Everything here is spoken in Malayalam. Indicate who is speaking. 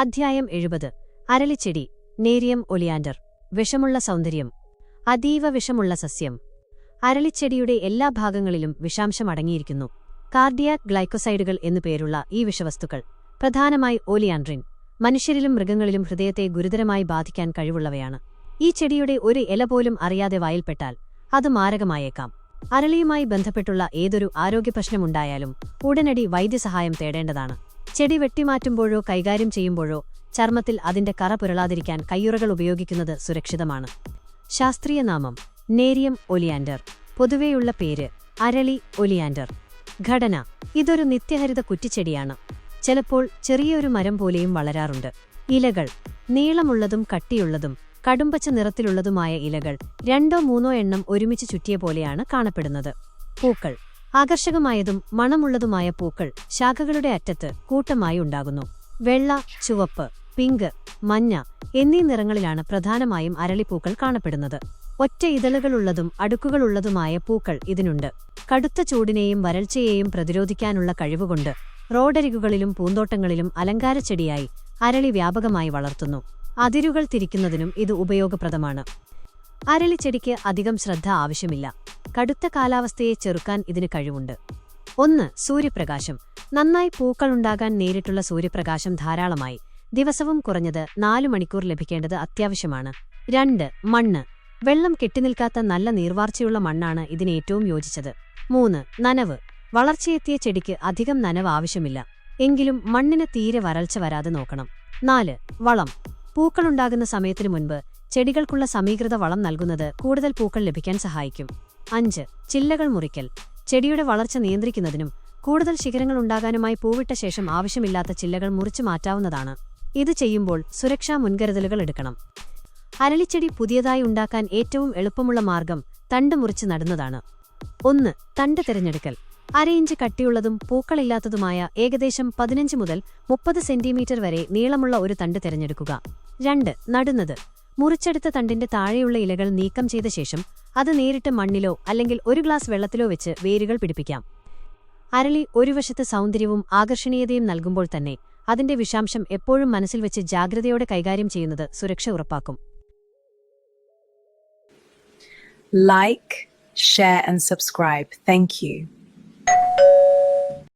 Speaker 1: അധ്യായം എഴുപത്. അരളിച്ചെടി. നേരിയം ഒലിയാൻഡർ വിഷമുള്ള സൗന്ദര്യം. അതീവ വിഷമുള്ള സസ്യം. അരളിച്ചെടിയുടെ എല്ലാ ഭാഗങ്ങളിലും വിഷാംശം അടങ്ങിയിരിക്കുന്നു. കാർഡിയാക് ഗ്ലൈക്കോസൈഡുകൾ എന്നു പേരുള്ള ഈ വിഷവസ്തുക്കൾ പ്രധാനമായി ഒലിയാൻഡ്രിൻ മനുഷ്യരിലും മൃഗങ്ങളിലും ഹൃദയത്തെ ഗുരുതരമായി ബാധിക്കാൻ കഴിവുള്ളവയാണ്. ഈ ചെടിയുടെ ഒരു ഇല പോലും അറിയാതെ വായിൽപ്പെട്ടാൽ അത് മാരകമായേക്കാം. അരളിയുമായി ബന്ധപ്പെട്ടുള്ള ഏതൊരു ആരോഗ്യപ്രശ്നമുണ്ടായാലും ഉടനടി വൈദ്യസഹായം തേടേണ്ടതാണ്. ചെടി വെട്ടിമാറ്റുമ്പോഴോ കൈകാര്യം ചെയ്യുമ്പോഴോ ചർമ്മത്തിൽ അതിന്റെ കറ പുരളാതിരിക്കാൻ കയ്യുറകൾ ഉപയോഗിക്കുന്നത് സുരക്ഷിതമാണ്. ശാസ്ത്രീയ നാമം നേരിയം ഒലിയാൻഡർ. പൊതുവെയുള്ള പേര് അരളി ഒലിയാൻഡർ. ഘടന ഇതൊരു നിത്യഹരിത കുറ്റിച്ചെടിയാണ്. ചിലപ്പോൾ ചെറിയൊരു മരം പോലെയും വളരാറുണ്ട്. ഇലകൾ നീളമുള്ളതും കട്ടിയുള്ളതും കടുംപച്ച നിറത്തിലുള്ളതുമായ ഇലകൾ രണ്ടോ മൂന്നോ എണ്ണം ഒരുമിച്ച് ചുറ്റിയ പോലെയാണ് കാണപ്പെടുന്നത്. പൂക്കൾ ആകർഷകമായതും മണമുള്ളതുമായ പൂക്കൾ ശാഖകളുടെ അറ്റത്ത് കൂട്ടമായി ഉണ്ടാകുന്നു. വെള്ള ചുവപ്പ് പിങ്ക് മഞ്ഞ എന്നീ നിറങ്ങളിലാണ് പ്രധാനമായും അരളിപ്പൂക്കൾ കാണപ്പെടുന്നത്. ഒറ്റ ഇതളുകളുള്ളതും അടുക്കുകളുള്ളതുമായ പൂക്കൾ ഇതിനുണ്ട്. കടുത്ത ചൂടിനെയും വരൾച്ചയെയും പ്രതിരോധിക്കാനുള്ള കഴിവുകൊണ്ട് റോഡരികുകളിലും പൂന്തോട്ടങ്ങളിലും അലങ്കാരച്ചെടിയായി അരളി വ്യാപകമായി വളർത്തുന്നു. അതിരുകൾ തിരിക്കുന്നതിനും ഇത് ഉപയോഗപ്രദമാണ്. അരളിച്ചെടിക്ക് അധികം ശ്രദ്ധ ആവശ്യമില്ല. കടുത്ത കാലാവസ്ഥയെ ചെറുക്കാൻ ഇതിന് കഴിവുണ്ട്. ഒന്ന് സൂര്യപ്രകാശം. നന്നായി പൂക്കളുണ്ടാകാൻ നേരിട്ടുള്ള സൂര്യപ്രകാശം ധാരാളമായി. ദിവസവും കുറഞ്ഞത് നാലു മണിക്കൂർ ലഭിക്കേണ്ടത് അത്യാവശ്യമാണ്. രണ്ട് മണ്ണ്. വെള്ളം കെട്ടിനിൽക്കാത്ത നല്ല നീർവാർച്ചയുള്ള മണ്ണാണ് ഇതിന് ഏറ്റവും യോജിച്ചത്. മൂന്ന് നനവ്. വളർച്ചയെത്തിയ ചെടിക്ക് അധികം നനവ് ആവശ്യമില്ല. എങ്കിലും മണ്ണിന് തീരെ വരൾച്ച വരാതെ നോക്കണം. നാല് വളം. പൂക്കളുണ്ടാകുന്ന സമയത്തിനു മുൻപ് ചെടികൾക്കുള്ള സമീകൃത വളം നൽകുന്നത് കൂടുതൽ പൂക്കൾ ലഭിക്കാൻ സഹായിക്കും. അഞ്ച് ചില്ലകൾ മുറിക്കൽ. ചെടിയുടെ വളർച്ച നിയന്ത്രിക്കുന്നതിനും കൂടുതൽ ശിഖരങ്ങൾ ഉണ്ടാകാനുമായി പൂവിട്ട ശേഷം ആവശ്യമില്ലാത്ത ചില്ലകൾ മുറിച്ചു മാറ്റാവുന്നതാണ്. ഇത് ചെയ്യുമ്പോൾ സുരക്ഷാ മുൻകരുതലുകൾ എടുക്കണം. അരളിച്ചെടി പുതിയതായി ഉണ്ടാക്കാൻ ഏറ്റവും എളുപ്പമുള്ള മാർഗം തണ്ട് മുറിച്ച് നടുന്നതാണ്. ഒന്ന് തണ്ട് തിരഞ്ഞെടുക്കൽ. അര ഇഞ്ച് കട്ടിയുള്ളതും പൂക്കളില്ലാത്തതുമായ ഏകദേശം പതിനഞ്ച് മുതൽ മുപ്പത് സെന്റിമീറ്റർ വരെ നീളമുള്ള ഒരു തണ്ട് തിരഞ്ഞെടുക്കുക. രണ്ട് നടുന്നത്. മുറിച്ചെടുത്ത തണ്ടിന്റെ താഴെയുള്ള ഇലകൾ നീക്കം ചെയ്ത ശേഷം അത് നേരിട്ട് മണ്ണിലോ അല്ലെങ്കിൽ ഒരു ഗ്ലാസ് വെള്ളത്തിലോ വെച്ച് വേരുകൾ പിടിപ്പിക്കാം. അരളി ഒരു വശത്ത് സൗന്ദര്യവും ആകർഷണീയതയും നൽകുമ്പോൾ തന്നെ അതിന്റെ വിഷാംശം എപ്പോഴും മനസ്സിൽ വെച്ച് ജാഗ്രതയോടെ കൈകാര്യം ചെയ്യുന്നത് സുരക്ഷ ഉറപ്പാക്കും.
Speaker 2: Like share and subscribe thank you.